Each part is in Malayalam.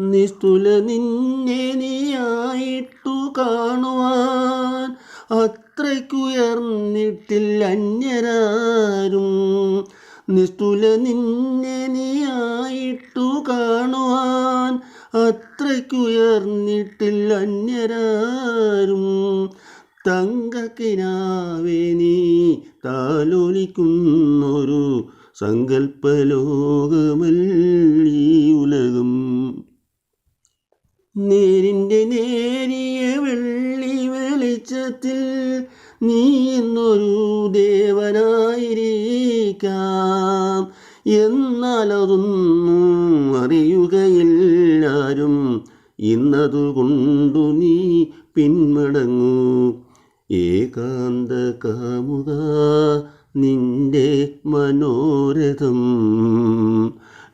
നിസ്തുല നിന്നെ നീയായിട്ടു കാണുവാൻ അത്രയ്ക്കുയർന്നിട്ടില്ല അന്യരാരും. നിസ്തുല നിന്നെ നീയായിട്ടു കാണുവാൻ അത്രയ്ക്കുയർന്നിട്ടില്ല അന്യരാരും. തങ്കക്കിനാവേ നീ താലോലിക്കുന്നൊരു സങ്കല്പലോകമല്ലീ നേരിന്റെ നേരിയ വെള്ളി വെളിച്ചത്തിൽ നീ എന്നൊരു ദേവനായിരിക്കാം. എന്നാൽ അതൊന്നും അറിയുകയില്ലാരും ഇന്നതുകൊണ്ടു നീ പിന്മടങ്ങൂ ഏകാന്ത കാമുക നിന്റെ മനോരഥം.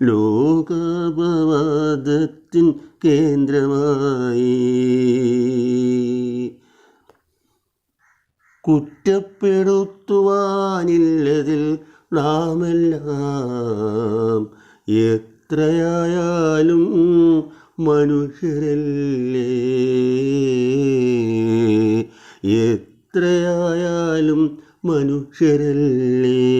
ലോകപവാദത്തിൻ കേന്ദ്രമായി. കുറ്റപ്പെടുത്തുവാനില്ലതിൽ നാമെല്ലാം എത്രയായാലും മനുഷ്യരല്ലേ? എത്രയായാലും മനുഷ്യരല്ലേ?